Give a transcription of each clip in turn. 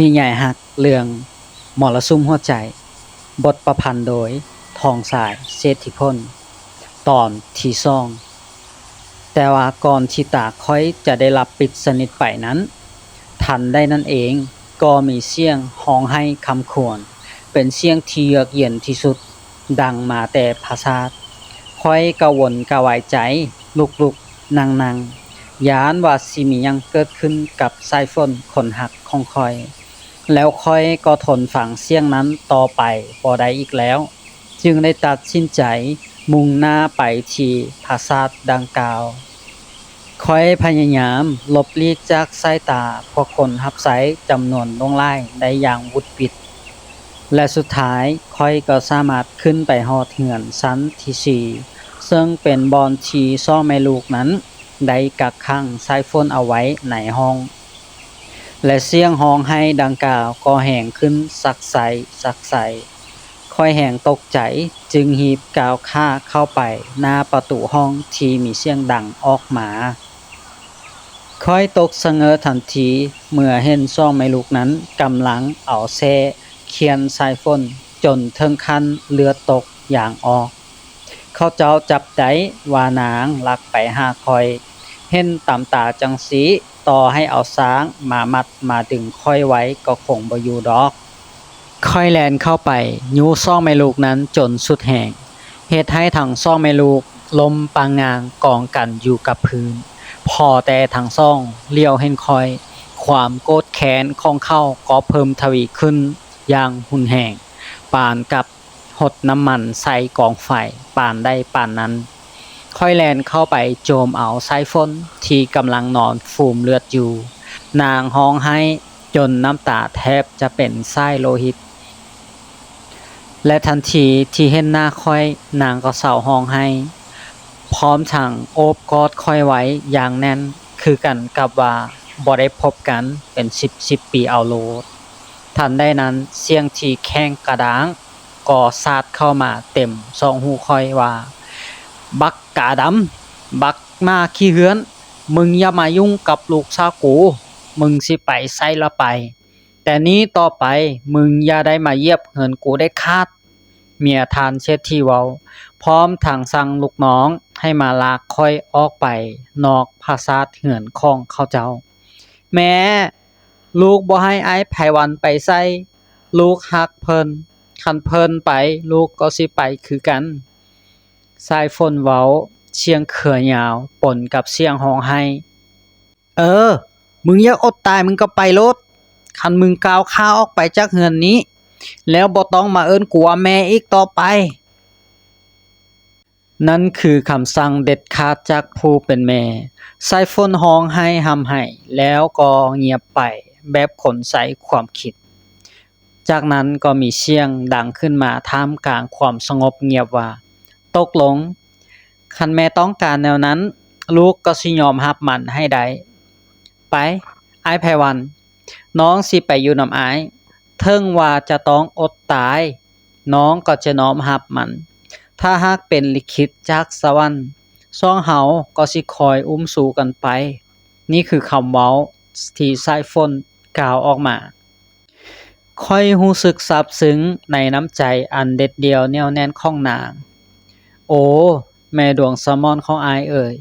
นิยายฮักเรื่องมรสุมหัวใจ บทประพันธ์โดยทองสายเศรษฐิพลตอนที่สอง แต่ว่าก่อนที่ตาค่อยจะได้รับปิดสนิทไปนั้น ทันได้นั่นเองก็มีเสียงห้องให้คำควร เป็นเสียงที่เยือกเย็นที่สุด ดังมาแต่ภาษาทค่อยกระวนกระวายใจ ลุกๆนั่งๆยานว่าสิมียังเกิดขึ้นกับสายฝนคนหักของคอย แล้วค่อยก็ทนฟังเสียงนั้นต่อไปบ่ได้อีกแล้ว จึงได้ตัดสินใจมุ่งหน้าไปที่ปราสาทดังกล่าวค่อยพยายามหลบลีกจากสายตาพวกคนรับใช้จำนวนลงหลายได้อย่างวุดวิด และสุดท้ายค่อยก็สามารถขึ้นไปฮอดเหือนชั้นที่สี่ซึ่งเป็นบอนที่ซ่อแม่ลูกนั้น ได้กักขังสายฝนเอาไว้ในห้อง และเสียงห้องให้ดังกล่าวก็แห่งขึ้นสักใสสักใสค่อยแห่งตกใจจึงหีบกาวค่าเข้าไปหน้าประตูห้องที่มีเสียงดังออกมาค่อยตกสะเงอทันทีเมื่อเห็นซ่องแม่ลูกนั้นกำลังเอาแซ่เขียนสายฝนจนเทิงคันเลือดตกอย่างออก เขาเจ้าจับได้ว่านางลักไปหาคอย เห็นตามตาจังสี ต่อให้เอาช้างมามัดมาดึงค่อยไว้ก็คงบ่อยู่ดอก ค่อยแลนเข้าไปยูซ่องแม่ลูกนั้นจนสุดแห่งเหตุให้ทั้งซ่องแม่ลูกลมปางงางกองกันอยู่กับพื้น พอแต่ทั้งซ่องเลี้ยวเห็นคอย ความโกรธแค้นของเขาก็เพิ่มทวีขึ้นอย่างหุนแหงปานกับหดน้ำมันใส่กองไฟปานได้ปานนั้น ค่อยแลนเข้าไปโจมเอาสายฝนที่กำลังนอนฟูมเลือดอยู่ นางห้องให้จนน้ำตาแทบจะเป็นไส้โลหิต และทันทีที่เห็นหน้าค่อยนางก็เศร้าห้องให้ พร้อมทั้งโอบกอดค่อยไว้อย่างแน่นคือกันกับว่าบ่ได้พบกันเป็น10 10ปีเอาโลดทันได้นั้นเสียงที่แข้งกระด้างก็สาดเข้ามาเต็มสองหูค่อยว่า บักกาดำบักมาขี้เหือน มึงอย่ามายุ่งกับลูกสาวกู มึงสิไปไสละไป แต่นี้ต่อไปมึงอย่าได้มาเยียบเหินกูได้คาด เมียทานเช็ดที่เว้า พร้อมทางสั่งลูกน้องให้มาลากค่อยออกไป นอกภาษาเหือนของเขาเจ้า แม่ลูกบ่ให้อ้ไผวันไปใส่ลูกฮักเพิ่นคันเพิ่นไป ลูกก็สิไปคือกัน สายฝนเว้า เสียงเขือยาวปนกับเสียงห้องไห้ เออ มึงอยากอดตายมึงก็ไปโลดคันมึงก้าวข้าออกไปจากเฮือนนี้ แล้วบ่ต้องมาเอิ้นกูว่าแม่อีกต่อไป นั่นคือคำสั่งเด็ดขาดจากผู้เป็นแม่สายฝนห้องไห้หำไห้แล้วก็เงียบไปแบบขนใสความคิด จากนั้นก็มีเสียงดังขึ้นมาท่ามกลางความสงบเงียบว่า ตกลง คันแม่ต้องการแนวนั้น ลูกก็สิยอมรับมันให้ได้ ไปไอ้ไพวัน น้องสิไปอยู่นำอ้เทิงว่าจะต้องอดตาย น้องก็จะน้อมรับมัน ถ้าหากเป็นลิขิตจากสวรรค์สองเฮาก็สิคอยอุ้มสู่กันไป นี่คือคำเว้าที่สายฝนกล่าวออกมาค่อยรู้สึกซาบซึ้งในน้ำใจอันเด็ดเดียวแน่วแน่นของนาง โอ้ แม่ดวงสมอนของอายเอ่ย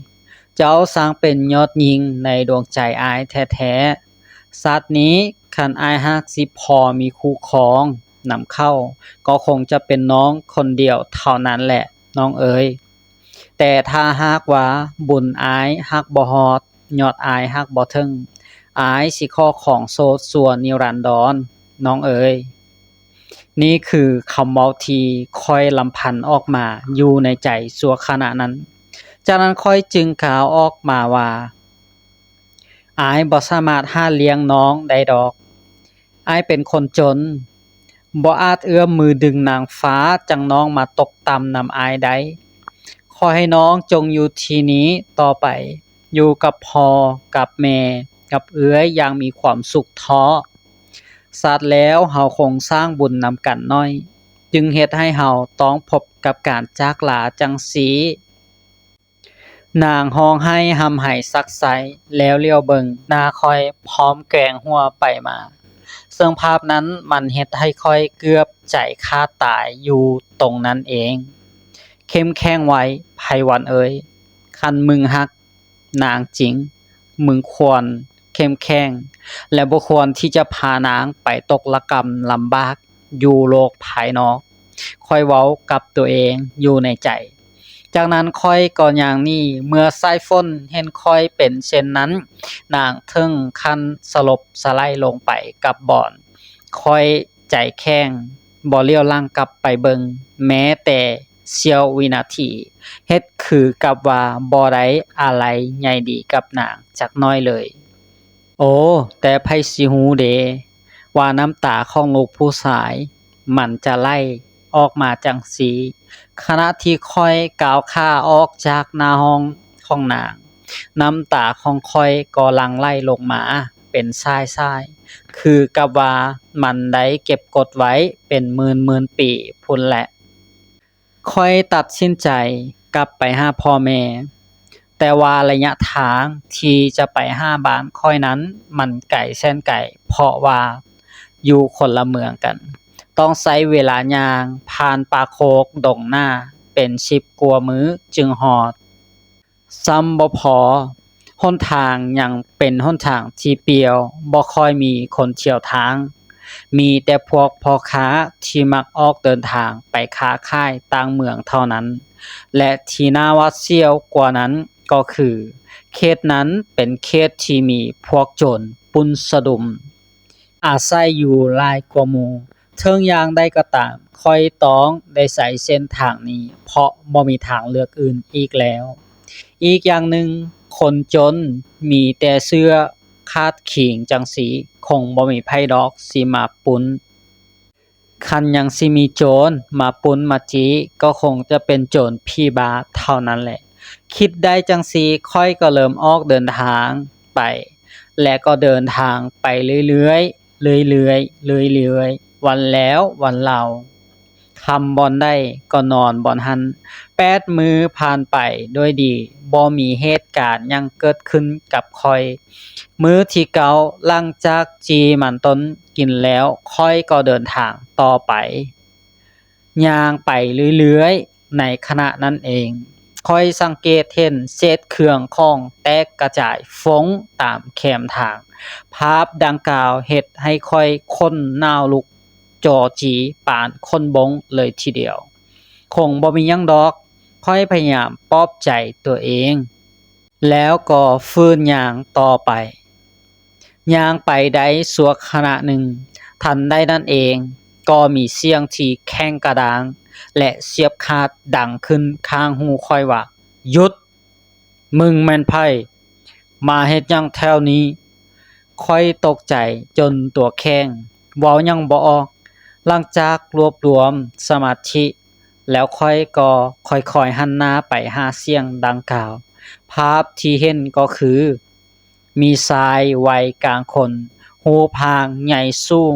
เจ้าสร้างเป็นยอดยิงในดวงใจอายแท้ๆสัตว์นี้คันอายฮักสิพอมีคู่ครองนำเข้า ก็คงจะเป็นน้องคนเดียวเท่านั้นแหละ น้องเอ๋ยแต่ถ้าหากว่าบุญอายฮักบ่ฮอดยอดอายฮักบ่ถึงอายสิข้อของโสดสัวนนิรันดรน้องเอ๋ย นี่คือคำเว้าที่ค่อยลำพันออกมาอยู่ในใจสัวขณะนั้น จากนั้นค่อยจึงกล่าวออกมาว่าอายบ่สามารถหาเลี้ยงน้องได้ดอกอายเป็นคนจนบ่อาจเอื้อมมือดึงนางฟ้าจังน้องมาตกต่ำนำอายได้ขอให้น้องจงอยู่ที่นี้ต่อไป อยู่กับพอกับแม่ กับเอื้อยอย่างมีความสุขท้อ สัตว์แล้วเฮาคงสร้างบุญนำกันน้อย จึงเฮ็ดให้เฮาต้องพบกับการจากลาจังสีนางห้องให้หำไห้ซักไซแล้วเลี้ยวเบิงหน้าคอยพร้อมแกงหัวไปมาซึ่งภาพนั้นมันเฮ็ดให้ค่อยเกือบใจขาตายอยู่ตรงนั้นเอง เข้มแข็งไว้ไพวันเอ๋ยคันมึงฮัก นางจริง มึงควร เข้มแข็งและบ่ควรที่จะพานางไปตกละกรรมลำบากอยู่โลกภายนอกค่อยเว้ากับตัวเองอยู่ในใจ จากนั้นค่อยก็อนอย่างนี้เมื่อสายฝนเห็นค่อยเป็นเช่นนั้น นางถึงขั้นสลบสไลด์ลงไปกับบ่อนค่อยใจแข็งบ่เลี้ยวหลังกลับไปเบิงแม้แต่เสี้ยววินาทีเฮ็ดคือกับว่าบ่ได้อะไรใหญ่ดีกับนางจักน้อยเลย โอ้ แต่ไผสิฮู้เด ว่าน้ำตาของลูกผู้ชาย มันจะไหลออกมาจังสีขณะที่คอยก้าวข้าออกจากหน้าห้องของนาง น้ำตาของคอยก็ลังไหลลงมาเป็นสายๆคือกับว่ามันได้เก็บกดไว้เป็นหมื่นๆปีพุ่นแหละคอยตัดสินใจกลับไปหาพ่อแม่ แต่ว่าระยะทางที่จะไปห้าบ้านค่อยนั้น มันไกลแสนไกลเพราะว่าอยู่คนละเมืองกัน ต้องใช้เวลายาง ผ่านป่าโคกดงหน้า เป็นชิบกว่ามื้อจึงฮอด ซ้ำบ่พอหนทางยังเป็นหนทางที่เปียวบ่ค่อยมีคนเที่ยวทาง มีแต่พวกพ่อค้าที่มักออกเดินทางไปค้าขายต่างเมืองเท่านั้น และที่น่าวาดเสียวกว่านั้น ก็คือ เขตนั้นเป็นเขตที่มีพวกโจรปุ้นสะดุม อาศัยอยู่หลายกว่าหมู่เทิงอย่างใดก็ตามคอยต้องได้ใช้เส้นทางนี้ เพราะบ่มีทางเลือกอื่นอีกแล้ว อีกอย่างหนึ่งคนจนมีแต่เสื้อคาดขิงจังสีคงบ่มีไผดอกสิมาปุ้นคันยังสิมีโจรมาปุ้นมาจีก็คงจะเป็นโจรพี่บาเท่านั้นแหละ คิดได้จังสีค่อยก็เริ่มออกเดินทางไป และก็เดินทางไปเรื่อยๆเรื่อยๆเรื่อยๆวันแล้ววันเล่าคำบอนได้ก็นอนบอนหันแปดมือผ่านไปด้วยดีบ่มีเหตุการณ์ยังเกิดขึ้นกับค่อย มื้อที่เกาหลังจากจีมันต้นกินแล้วค่อยก็เดินทางต่อไปย่างไปเรื่อยๆ ในขณะนั้นเอง คอยสังเกตเห็นเศษเครื่องของแตกกระจายฟงตามแคมทาง ภาพดังกล่าวเฮ็ดให้คอยคนนาวลุกจอจีปานคนบงเลยทีเดียว คงบ่มียังดอกค่อยพยายามปลอบใจตัวเอง แล้วก็ฟื้นยางต่อไปยางไปได้สัวขณะหนึ่ง ทันได้นั่นเอง ก็มีเสียงที่แข้งกระดาง และเสียบคาดดังขึ้นข้างหูค่อยว่าหยุด มึงแม่นไผมาเฮ็ดยังแถวนี้ ค่อยตกใจจนตัวแข้งเว้ายังบ่ออกหลังจากรวบรวมสมาธิ แล้วค่อยก็ค่อยๆหันหน้าไปหาเสียงดังกล่าว ภาพที่เห็นก็คือ มีชายวัยกลางคน หูพางใหญ่สูง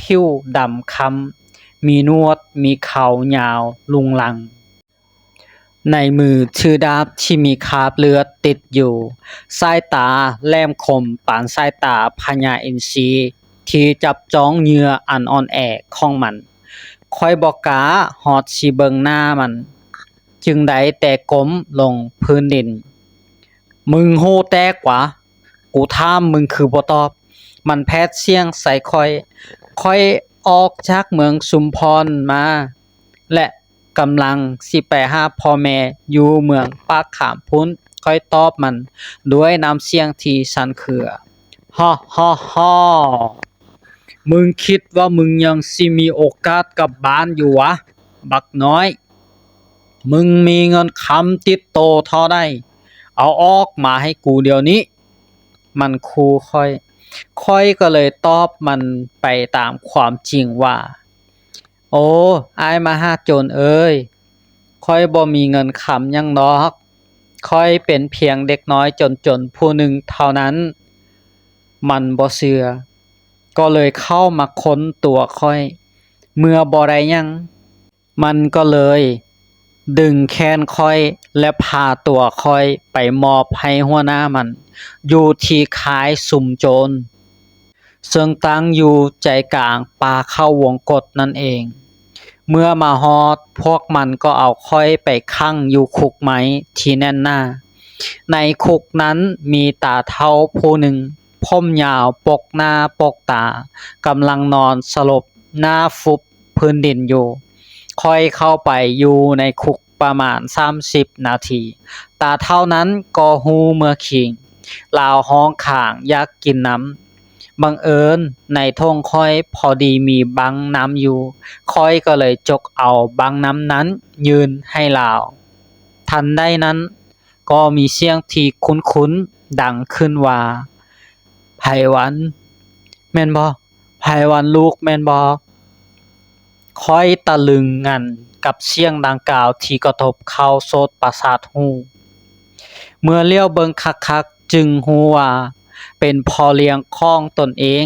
ผิวดำค้ำ มีนวด มีเข่ายาว ลุงลัง ในมือถือดาบที่มีคราบเลือดติดอยู่ สายตาแหลมคมปานสายตาพญาอินทรีที่จับจ้องเหยื่ออันอ่อนแอของมันคอยบอกกาฮอดสิเบิงหน้ามัน จึงได้แต่ก้มลงพื้นดิน มึงโหแตกวะกูถามมึงคือบ่ตอบ มันแพทเสียงใส่คอยคอย ออกจากเมืองชุมพรมา และกำลังสิไปหาพ่อแม่อยู่เมืองปากขามพุ้นค่อยตอบมัน ด้วยน้ำเสียงที่สันเครือฮ่าฮ่าฮ่ามึงคิดว่ามึงยังสิมีโอกาสกลับบ้านอยู่วะ บักน้อย มึงมีเงินคำติดโตเท่าใดเอาออกมาให้กูเดี๋ยวนี้ มันคูค่อย ค่อยก็เลยตอบมันไปตามความจริงว่า โอ้อายมาหาโจรเอ้ยค่อยบ่มีเงินคำยังดอกค่อยเป็นเพียงเด็กน้อยจนๆผู้หนึ่งเท่านั้น มันบ่เชื่อก็เลยเข้ามาค้นตัวค่อย เมื่อบ่ได้หยัง มันก็เลย ดึงแขนค่อยและพาตัวค่อยไปมอบให้หัวหน้ามัน อยู่ที่ค่ายสุ่มโจรซึ่งตั้งอยู่ใจกลางป่าเข้าวงกฏนั่นเอง เมื่อมาฮอดพวกมันก็เอาค่อยไปคั่งอยู่คุกไม้ที่แน่นหน้า ในคุกนั้นมีตาเฒ่าผู้หนึ่งผมยาวปกหน้าปกตากำลังนอนสลบหน้าฟุบพื้นดินอยู่ ค่อยเข้าไปอยู่ในคุกประมาณ 30 นาที ตาเท่านั้นก็ฮูเมื่อคิงลาวห้องข้างอยากกินน้ำ บังเอิญในท้องค่อยพอดีมีบังน้ำอยู่ ค่อยก็เลยจกเอาบังน้ำนั้นยืนให้ลาว ทันใดนั้นก็มีเสียงที่คุ้นๆดังขึ้นว่าไผวัน แม่นบ่ไผวันลูกแม่นบ่ คอยตะลึงงันกับเสียงดังกล่าวที่กระทบเข้าโสตประสาทหูเมื่อเลี้ยวเบิงคักๆจึงฮู้ว่า เป็นพอเลี้ยงของตนเอง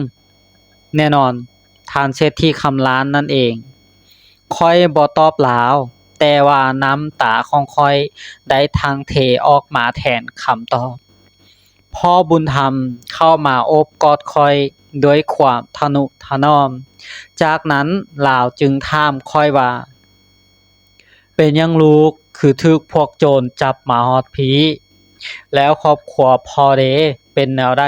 แน่นอนทานเศรษฐีคำล้านนั่นเองค่อยบ่ตอบหลาว แต่ว่าน้ำตาของค่อยได้ทางเทออกมาแทนคำตอบ พ่อบุญธรรมเข้ามาโอบกอดค่อยด้วยความทะนุถนอม จากนั้นลาวจึงถามค่อยว่า เป็นยังลูกคือถูกพวกโจรจับมาฮอดพีแล้วครอบครัวพอเดเป็นแนวใด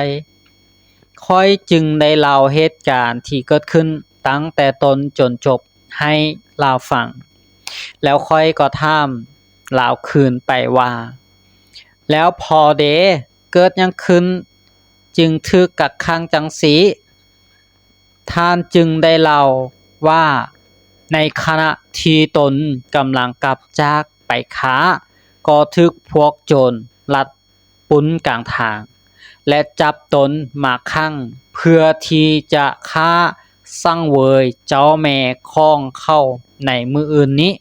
ค่อยจึงได้เล่าเหตุการณ์ที่เกิดขึ้นตั้งแต่ตนจนจบให้ลาวฟัง แล้วค่อยก็ถามลาวคืนไปว่า แล้วพอเดเกิดยังขึ้น จึงถูกกักขังจังสี ท่านจึงได้เล่าว่า ในขณะที่ตนกำลังกลับจากไปค้า ก็ถึกพวกโจรลัดปุ้นกลางทาง และจับตนมาขังเพื่อที่จะฆ่าสังเวยเจ้าแม่ของเข้าในมืออื่นนี้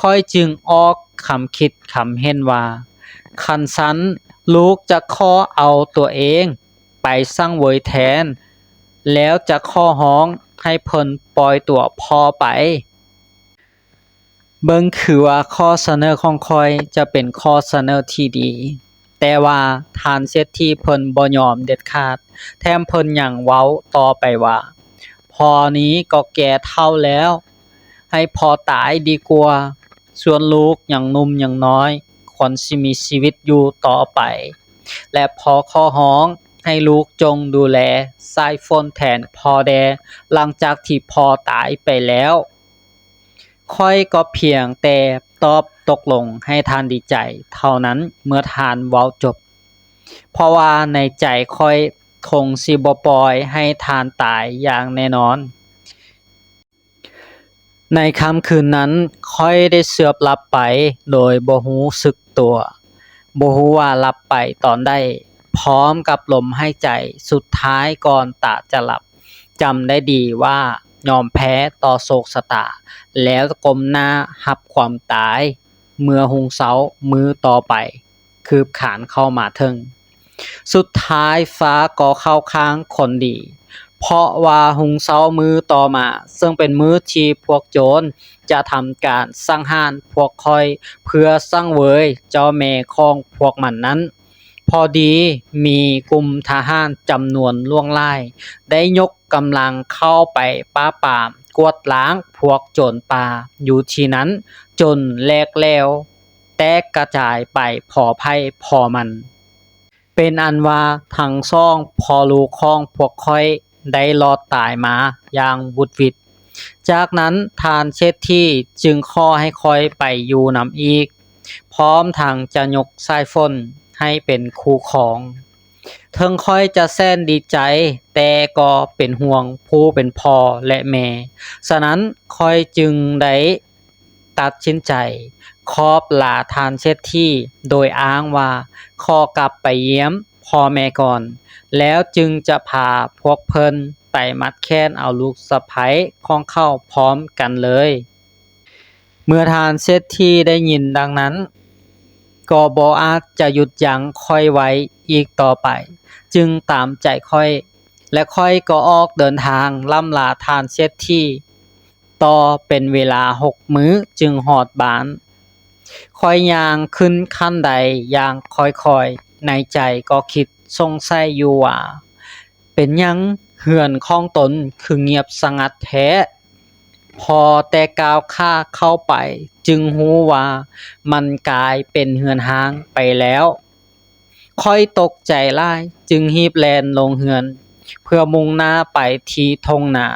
ค่อยจึงออกคำคิดคำเห็นว่า คันสันลูกจะขอเอาตัวเอง ไปสังเวยแทน แล้วจะข้อห้องให้เพิ่นปล่อยตัวพอไป เบิ่งคือว่าข้อเสนอของข้อยจะเป็นข้อเสนอที่ดี แต่ว่าทานเศรษฐีเพิ่นบ่ยอมเด็ดขาด แถมเพิ่นยังเว้าต่อไปว่า พอนี้ก็แก่เฒ่าแล้ว ให้พอตายดีกว่า ส่วนลูกยังนุ่มยังน้อยควรสิมีชีวิตอยู่ต่อไป และพอข้อห้อง ให้ลูกจงดูแลสายฝนแทนพ่อแดหลังจากที่พ่อตายไปแล้ว ค่อยก็เพียงแต่ตอบตกลงให้ทานดีใจ เท่านั้นเมื่อทานเว้าจบ เพราะว่าในใจค่อยคงสิบปล่อยให้ทานตายอย่างแน่นอน ในค่ำคืนนั้นค่อยได้เสือบหลับไปโดยบ่รู้สึกตัวบ่รู้ว่าหลับไปตอนใด พร้อมกับลมหายใจ สุดท้ายก่อนตาจะหลับจำได้ดีว่ายอมแพ้ต่อโศกชะตา แล้วก้มหน้ารับความตาย เมื่อหงเสามือต่อไป คืบขานเข้ามาถึงสุดท้ายฟ้าก็เข้าข้างคนดี เพราะว่าหงเสามือต่อมา ซึ่งเป็นมือทีพวกโจรจะทำการสังหารพวกคอย เพื่อสังเวยเจ้าแม่ของพวกมันนั้น พอดีมีกลุ่มทหารจำนวนล่วงหลายได้ยกกำลังเข้าไปป้าปรามกวดล้างพวกโจรป่าอยู่ที่นั้น จนแลกแล้วแตกกระจายไปพอภัยพอมัน เป็นอันว่าทั้งสองพอลูกของพวกค่อยได้รอดตายมาอย่างวุดวิดจากนั้นทานเชษฐีจึงข้อให้คอยไปอยู่นำอีก พร้อมทางจะยกสายฝน ให้เป็นคู่ของ เทิงค่อยจะแสนดีใจ แต่ก็เป็นห่วงผู้เป็นพ่อและแม่ ฉะนั้นค่อยจึงได้ตัดสินใจ ครอบลาทานเชษฐีโดยอ้างว่าขอกลับไปเยี่ยมพ่อแม่ก่อน แล้วจึงจะพาพวกเพิ่นไปมัดแค้นเอาลูกสะใภ้ของเข้าพร้อมกันเลย เมื่อทานเศรษฐีได้ยินดังนั้น ก็บ่อาจจะหยุดยั้งค่อยไว้อีกต่อไป จึงตามใจค่อย และค่อยก็ออกเดินทางล่ำลาทานเศรษฐีต่อเป็นเวลาหกมื้อจึงหอดบานค่อยย่างขึ้นขั้นใดอย่างค่อยๆในใจก็คิดสงสัยอยู่ว่า เป็นยังเฮือนของตนคือเงียบสงัดแท้ พอแต่ก้าวข้าเข้าไป จึงรู้ว่า มันกลายเป็นเฮือนห้างไปแล้วค่อยตกใจหลายจึงรีบแลนลงเฮือน เพื่อมุ่งหน้าไปที่ทงนา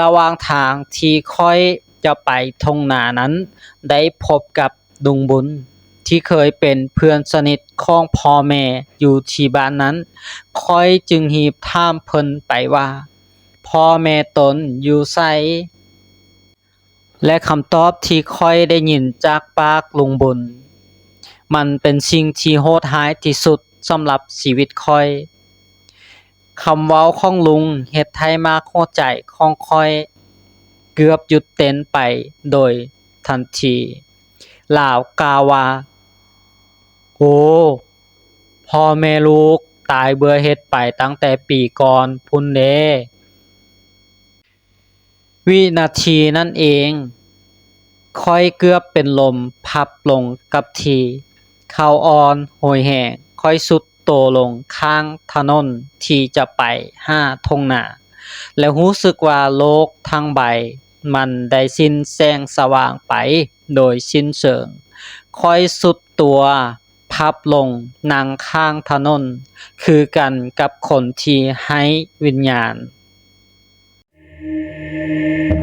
ระหว่างทางที่ค่อยจะไปทงนานั้น ได้พบกับลุงบุญที่เคยเป็นเพื่อนสนิทของพ่อแม่อยู่ที่บ้านนั้น ค่อยจึงรีบถามเพิ่นไปว่า พ่อแม่ตนอยู่ไส และคำตอบที่ค่อยได้ยินจากปากลุงบุญ มันเป็นสิ่งที่โหดร้ายที่สุดสำหรับชีวิตค่อยคำเว้าของลุงเฮ็ดให้มากหัวใจของค่อย เกือบหยุดเต้นไปโดยทันทีลาวกาวาโอ้พ่อแม่ลูกตายเบื่อเฮ็ดไปตั้งแต่ปีก่อนพุ่นเด้ วินาทีนั่นเองค่อยเกือบเป็นลมพับลงกับทีเข้าอ่อนโหยแหงค่อยสุดโตลงข้างถนนที่จะไปห้าทงหนาแล้วรู้สึกว่าโลกทั้งใบ มันได้สิ้นแสงสว่างไปโดยสิ้นเชิงค่อยสุดตัวพับลงนั่งข้างถนน คือกันกับคนที่ให้วิญญาณ Música